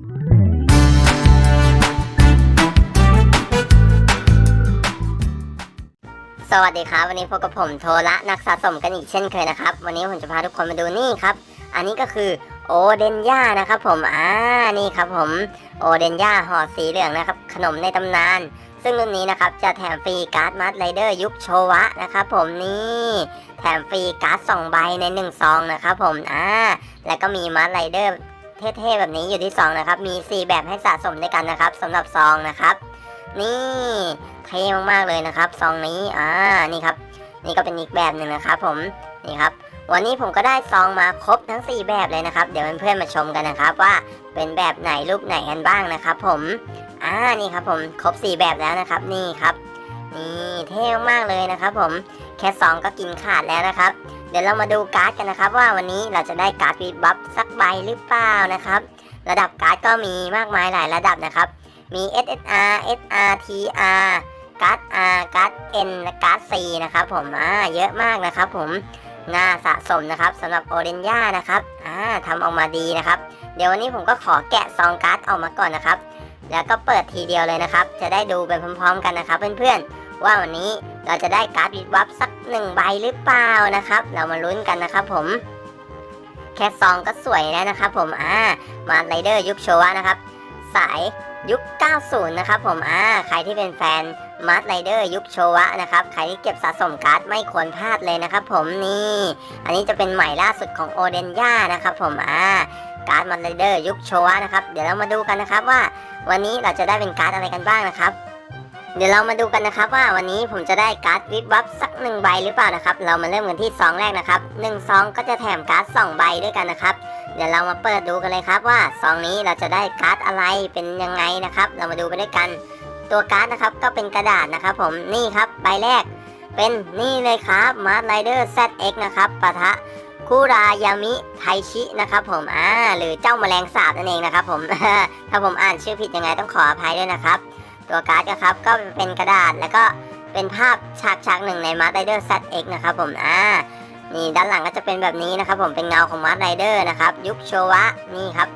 สวัสดีครับ วันนี้พบกับผมโทระนักสะสมกันอีกเช่นเคยนะครับ วันนี้ผมจะพาทุกคนมาดูนี่ครับ อันนี้ก็คือโอเดนย่านะครับผมอ่านี่ครับผมโอเดนย่าห่อสีเหลืองนะครับ ขนมในตำนาน ซึ่งรุ่นนี้นะครับจะแถมฟรีการ์ดมัดไรเดอร์ยุคโชวะนะครับผมนี่แถมฟรีการ์ดสองใบในหนึ่งซองนะครับผมอ่าแล้วก็มีมัดไรเดอร์ เท่ๆแบบนี้อยู่ที่ซองนะครับ มีสี่แบบให้สะสมด้วยกันนะครับสำหรับซองนะครับ นี่เท่มากๆเลยนะครับซองนี้อ่านี่ครับ นี่ก็เป็นอีกแบบหนึ่งนะครับ ผมนี่ครับ วันนี้ผมก็ได้ซองมาครบทั้ง 4 แบบเลยนะครับ เดี๋ยวเพื่อนๆมาชมกันนะครับว่าเป็นแบบไหนรูปไหนกันบ้างนะครับ ผมอ่านี่ครับผมครบ 4 แบบแล้วนะครับ นี่ครับนี่เท่มากๆเลยนะครับ ผมแค่ซองก็กินขาดแล้วนะครับ เดี๋ยวเรามาดูการ์ดกันนะครับ ว่าวันนี้เราจะได้การ์ดวีบัฟสักใบหรือเปล่านะครับ ระดับการ์ดก็มีมากมายหลายระดับนะครับ มี SSR SRTR การ์ด R การ์ด N การ์ด C นะครับผมอ่าเยอะมากนะครับผมน่าสะสมนะครับสำหรับโอเรนย่านะครับอ่าทำออกมาดีนะครับ เดี๋ยววันนี้ผมก็ขอแกะซองการ์ดออกมาก่อนนะครับ แล้วก็เปิดทีเดียวเลยนะครับ จะได้ดูไปพร้อมๆกันนะครับเพื่อนๆ ว่าวันนี้เราจะได้การ์ดวิดวับสักหนึ่งใบหรือเปล่านะครับ เรามาลุ้นกันนะครับผม แค่ซองก็สวยแล้วนะครับผมอ่ามาไรเดอร์ยุคโชวะนะครับ สายยุค 90 นะครับผมอ่าใครที่เป็นแฟนมาร์ r ไรเดอร์ยุคโชวะนะครับ ใครที่เก็บสะสมการ์ดไม่ควรพลาดเลยนะครับผมนี่ อันนี้จะเป็นใหม่ล่าสุดของโอเดนย่านะครับผมอ่าการ์ดมาร์ r ไรเดอร์ยุคโชวะนะครับ เดี๋ยวเรามาดูกันนะครับว่า วันนี้เราจะได้เป็นการ์ดอะไรกันบ้างนะครับ เดี๋ยวเรามาดูกันนะครับว่าวันนี้ผมจะได้การ์ดวิบวับสักหนึ่งใบหรือเปล่านะครับ เรามาเริ่มกันที่ซองแรกนะครับหนึ่งซองก็จะแถมการ์ดสองใบด้วยกันนะครับ เดี๋ยวเรามาเปิดดูกันเลยครับว่าซองนี้เราจะได้การ์ดอะไรเป็นยังไงนะครับ เรามาดูไปด้วยกัน ตัวการ์ดนะครับก็เป็นกระดาษนะครับ ผมนี่ครับใบแรก เป็นนี่เลยครับมาร์ r ไรเดอร์ ZX นะครับปะทะคุรายามิไทชินะครับผมอ่าหรือเจ้าแมลงสาบนั่นเองนะครับผมถ้าผมอ่านชื่อผิดยังไงต้องขออภัยด้วยนะครับ ตัวการ์ดนะครับก็เป็นกระดาษแล้วก็เป็นภาพฉากฉากหนึ่งในมาร์ r ไรเดอร์ ZX นะครับผมอ่านี่ด้านหลังก็จะเป็นแบบนี้นะครับผมเป็นเงาของมาร์ r ไรเดอร์นะครับยุคโชวะนี่ครับ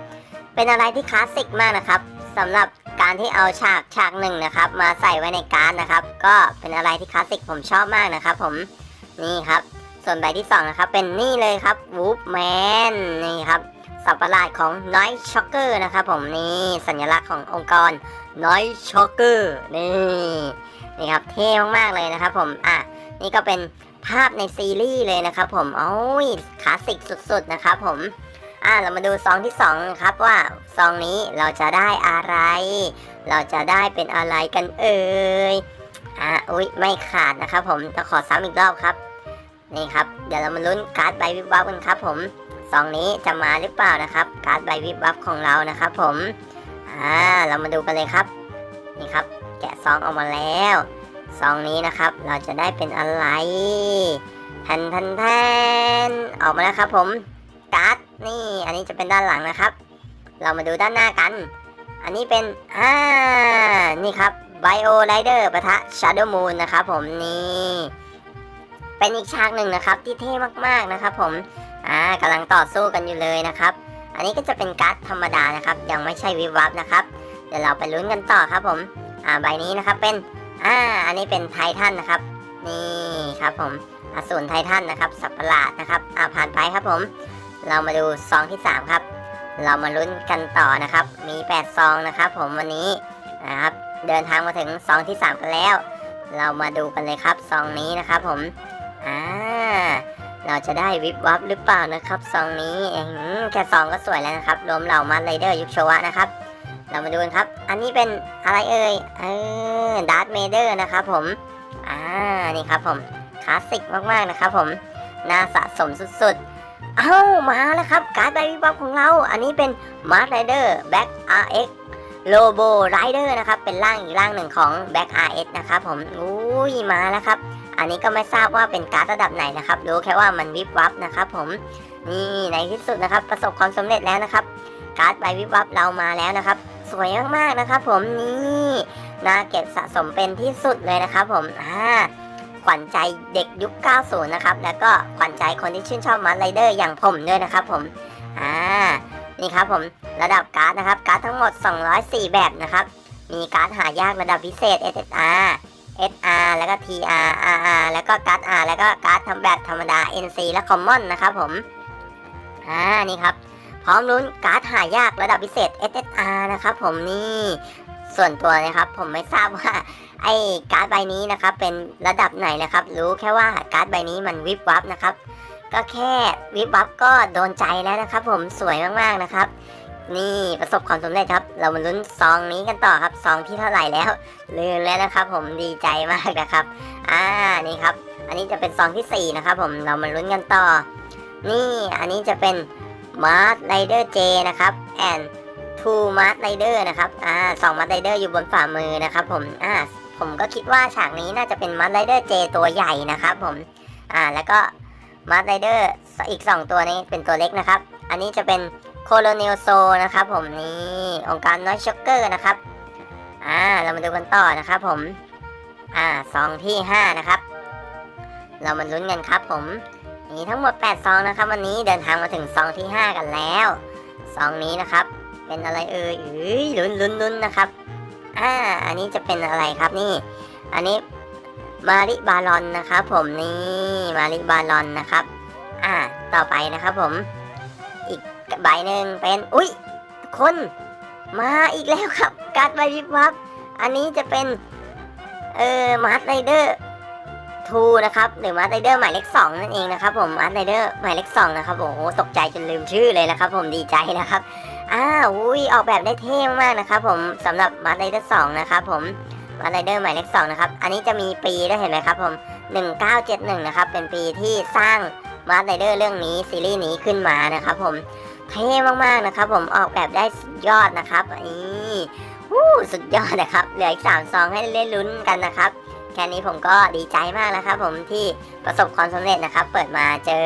เป็นอะไรที่คลาสสิกมากนะครับสำหรับการที่เอาฉากฉากหนึ่งนะครับมาใส่ไว้ในการ์ดนะครับก็เป็นอะไรที่คลาสสิกผมชอบมากนะครับผมนี่ครับส่วนใบที่สองนะครับเป็นนี่เลยครับวูฟแมนนี่ครับ สับประหลาดของน้อยช็อกเกอร์นะครับผมนี่สัญลักษณ์ขององค์กรน้อยช็อกเกอร์นี่นี่ครับเท่มากๆเลยนะครับผมอะนี่ก็เป็นภาพในซีรีส์เลยนะครับผมโอ้ยคลาสสิกสุดๆนะครับผมอ่าเรามาดูซองที่2ครับว่าซองนี้เราจะได้อะไร เราจะได้เป็นอะไรกันเอ่ยอ่าอุ้ยไม่ขาดนะครับผมต้องขอซ้ำอีกรอบครับนี่ครับ เดี๋ยวเรามาลุ้นการ์ดใบวิบวับกันครับผม ซองนี้จะมาหรือเปล่านะครับการ์ดใบวิบวับของเรานะครับ ผมอ่าเรามาดูกันเลยครับนี่ครับ แกะซองออกมาแล้วซองนี้นะครับ เราจะได้เป็นอะไรแทนแทนแทนออกมาแล้วครับ ผมการ์ดนี่ อันนี้จะเป็นด้านหลังนะครับ เรามาดูด้านหน้ากัน อันนี้เป็นอ่านี่ครับ Bio Rider ปะทะ Shadow Moon นะครับ ผมนี่เป็นอีกฉากหนึ่งนะครับ ที่เท่มากๆนะครับ ผม อ่ากำลังต่อสู้กันอยู่เลยนะครับ อันนี้ก็จะเป็นการ์ดธรรมดานะครับ ยังไม่ใช่วิบวับนะครับ เดี๋ยวเราไปลุ้นกันต่อครับผมอ่าใบนี้นะครับเป็นอ่าอันนี้เป็นไททันนะครับ นี่ครับผมอสูรไททันนะครับสัตว์ประหลาดนะครับอ่าผ่านไปครับผม เรามาดูซองที่ 3 ครับ เรามาลุ้นกันต่อนะครับ มี 8 ซองนะครับ ผมวันนี้นะครับเดินทางมาถึงซองที่ 3 กันแล้ว เรามาดูกันเลยครับซองนี้นะครับผม เราจะได้วิบวับหรือเปล่านะครับซองนี้เองแค่ซองก็สวยแล้วนะครับ รวมเหล่ามาร์ไรเดอร์ยุคโชวะนะครับ เรามาดูกันครับ อันนี้เป็นอะไรเอ่ยเออดาร์ธเมเดอร์นะครับผม อ่า นี่ครับผมคลาสสิกมากๆนะครับผม น่าสะสมสุดๆ เอ้า มาแล้วครับ การ์ดใบวิบวับของเรา อันนี้เป็นมาร์ไรเดอร์แบ็ก RX โลโบไรเดอร์นะครับ เป็นร่างอีกร่างหนึ่งของ Back RX นะครับผม อุ้ย มาแล้วครับ อันนี้ก็ไม่ทราบว่าเป็นการ์ดระดับไหนนะครับ รู้แค่ว่ามันวิบวับนะครับผม นี่ในที่สุดนะครับ ประสบความสำเร็จแล้วนะครับ การ์ดใบวิบวับเรามาแล้วนะครับ สวยมากๆนะครับ ผมนี่น่าเก็บสะสมเป็นที่สุดเลยนะครับ ผมอ่าขวัญใจเด็กยุค 90 นะครับ แล้วก็ขวัญใจคนที่ชื่นชอบมาร์ไรเดอร์อย่างผมด้วยนะครับผม อ่านนี่ครับผม ระดับการ์ดนะครับ การ์ดทั้งหมด 204 แบบนะครับ มีการ์ดหายากระดับพิเศษ SSR SR แล้วก็ TR RR แล้วก็การ์ด R แล้วก็การ์ดทำแบบธรรมดา NC และ Common นะครับผม อ่า นี่ครับ พร้อมลุ้นการ์ดหายากระดับพิเศษ SSR นะครับผมนี่ส่วนตัวนะครับผมไม่ทราบว่าไอ้การ์ดใบนี้นะครับเป็นระดับไหนนะครับ รู้แค่ว่าการ์ดใบนี้มันวิบวับนะครับ ก็แค่วิบวับก็โดนใจแล้วนะครับ ผมสวยมากๆนะครับ นี่ประสบความสำเร็จครับ เรามาลุ้นซองนี้กันต่อครับซองที่เท่าไหร่แล้ว ลืมแล้วนะครับ ผมดีใจมากนะครับ อ่านี่ครับ อันนี้จะเป็นซองที่สี่นะครับผมเรามาลุ้นกันต่อ นี่อันนี้จะเป็นมาร์ r ไรเดอร์เจนะครับแอนทูมาร์ r ไรเดอร์นะครับอ่าสองมาร์ r ไรเดอร์อยู่บนฝ่ามือนะครับผมอ่าผมก็คิดว่าฉากนี้น่าจะเป็นมาร์ r ไรเดอร์เจตัวใหญ่นะครับผมอ่าแล้วก็มาร์ r ไรเดอร์อีก 2 ตัวนี้เป็นตัวเล็กนะครับ อันนี้จะเป็น โคโลเนลโซนะครับผมนี่องค์การน้อยช็อกเกอร์นะครับอ่าเรามาดูกันต่อนะครับผมอ่าซองที่ 5 นะครับ เรามาลุ้นกันครับผมมีทั้งหมด 8 ซองนะครับ วันนี้เดินทางมาถึงซองที่ 5 กันแล้วซองนี้นะครับ เป็นอะไรเอ่ยเอ้ยลุ้นลุ้นลุ้นนะครับอ่าอันนี้จะเป็นอะไรครับนี่ อันนี้มาริบาลอนนะครับ ผมนี่มาริบาลอนนะครับ อ่าต่อไปนะครับผม ใบหนึ่งเป็นอุ้ยทุกคนมาอีกแล้วครับ การ์ดใบวิบวับอันนี้จะเป็นเอ่อมาร์ทไรเดอร์ทูนะครับหรือมาร์ไรเดอร์หมายเลขสองนั่นเองนะครับผมมาร์ไรเดอร์หมายเลขสองนะครับโอ้โหตกใจจนลืมชื่อเลยนะครับ ผมดีใจนะครับอ้าวอุ้ยออกแบบได้เท่มากนะครับ ผมสำหรับมาร์ไรเดอร์สองนะครับผมมาร์ไรเดอร์หมายเลขสองนะครับอันนี้จะมีปีด้วยเห็นไหมครับผม1971นะครับเป็นปีที่สร้างมาร์ไรเดอร์เรื่องนี้ซีรีส์นี้ขึ้นมานะครับผม เท่มากๆนะครับ ผมออกแบบได้สุดยอดนะครับนี่วู้สุดยอดนะครับ เหลืออีกสามซองให้เล่นลุ้นกันนะครับ แค่นี้ผมก็ดีใจมากแล้วครับ ผมที่ประสบความสำเร็จนะครับ เปิดมาเจอ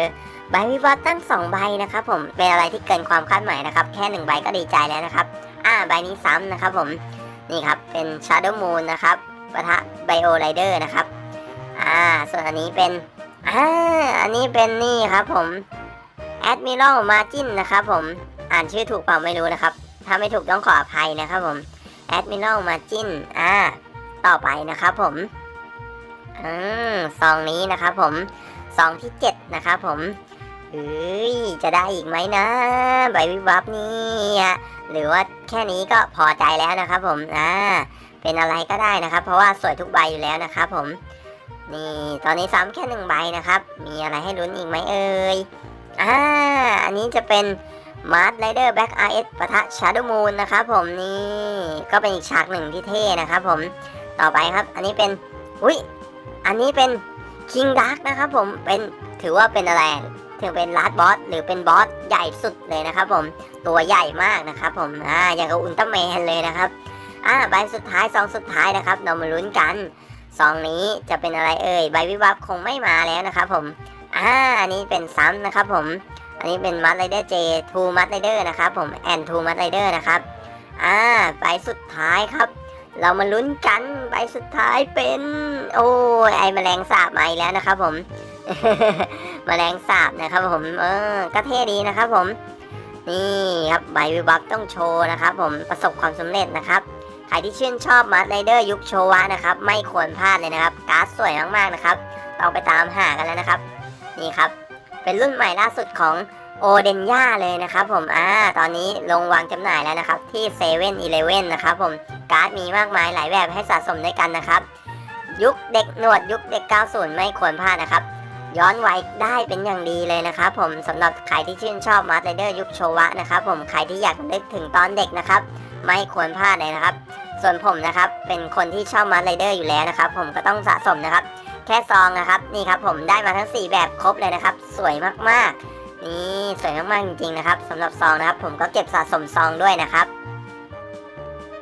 ใบวิวัฒน์ตั้งสองใบนะครับ ผมเป็นอะไรที่เกินความคาดหมายนะครับ แค่หนึ่งใบก็ดีใจแล้วนะครับ อ่าใบนี้ซ้ำนะครับ ผมนี่ครับเป็น Shadow Moon นะครับปะทะ Bio Rider นะครับ อ่า ส่วนอันนี้เป็น อ่า อันนี้เป็นนี่ครับผม Admiral Margin นะครับผมอ่านชื่อถูกเปล่าไม่รู้นะครับ ถ้าไม่ถูกต้องขออภัยนะครับผม Admiral Margin อ่า ต่อไปนะครับผมอืมซองนี้นะครับผมซองที่ 7 นะครับผมเอ้ยจะได้อีกไหมนะใบวิบวับนี่หรือว่าแค่นี้ก็พอใจแล้วนะครับผมอ่าเป็นอะไรก็ได้นะครับ เพราะว่าสวยทุกใบอยู่แล้วนะครับผมนี่ตอนนี้ซ้ำแค่หนึ่งใบนะครับ มีอะไรให้ลุ้นอีกไหมเอ่ย อ่า อันนี้จะเป็นมาร์ r ไรเดอร์แบ็กอาร์เอสปะทะชาร์ดมูนนะครับผมนี่ก็เป็นอีกฉากหนึ่งที่เท่นะครับผมต่อไปครับ อันนี้เป็นอุ้ยอันนี้เป็น King Dark นะครับผมเป็นถือว่าเป็นอะไรถือเป็นลาดบอสหรือเป็นบอสใหญ่สุดเลยนะครับผมตัวใหญ่มากนะครับผมอ่าอย่างกับอุลตร้าแมนเลยนะครับอ่าใบสุดท้ายซองสุดท้ายนะครับ เรามาลุ้นกันซองนี้จะเป็นอะไรเอ่ยใบวิบวับคงไม่มาแล้วนะครับผม อ่าอันนี้เป็นซ้ำนะครับผม อันนี้เป็นมัดไรเดอร์เจทูมัดไรเดอร์นะครับผมแอนทูมัดไรเดอร์นะครับอ่าใบสุดท้ายครับ เรามาลุ้นกันใบสุดท้ายเป็น โอ้ยไอแมลงสาบมาอีกแล้วนะครับผมแมลงสาบนะครับผมเออก็เท่ดีนะครับผม นี่ครับใบวิบับต้องโชว์นะครับผมประสบความสำเร็จนะครับใครที่ชื่นชอบมาร์ไรเดอร์ยุคโชวะนะครับ ไม่ควรพลาดเลยนะครับ การ์ดสวยมากๆนะครับต้องไปตามหากันแล้วนะครับ นี่ครับ เป็นรุ่นใหม่ล่าสุดของโอเดนย่าเลยนะครับผม อ่า ตอนนี้ลงวางจำหน่ายแล้วนะครับ ที่เซเว่นอีเลเว่นนะครับผม การ์ดมีมากมายหลายแบบให้สะสมด้วยกันนะครับ ยุคเด็กหนวดยุคเด็ก 90 ไม่ควรพลาดนะครับ ย้อนวัยได้เป็นอย่างดีเลยนะครับผมสำหรับใครที่ชื่นชอบมาร์ r เดอร์ยุคโชวะนะครับผม ใครที่อยากนึกถึงตอนเด็กนะครับ ไม่ควรพลาดเลยนะครับ ส่วนผมนะครับ เป็นคนที่ชอบมาร์ r เดอร์อยู่แล้วนะครับ ผมก็ต้องสะสมนะครับ แค่ซองนะครับนี่ครับผมได้มาทั้ง 4 แบบครบเลยนะครับ สวยมากๆ นี่สวยมากๆจริงๆนะครับสำหรับซองนะครับ ผมก็เก็บสะสมซองด้วยนะครับ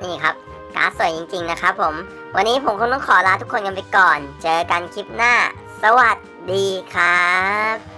นี่ครับการ์ดสวยจริง ๆนะครับ ผม วันนี้ผมคงต้องขอลาทุกคนกันไปก่อน เจอกันคลิปหน้า สวัสดีครับ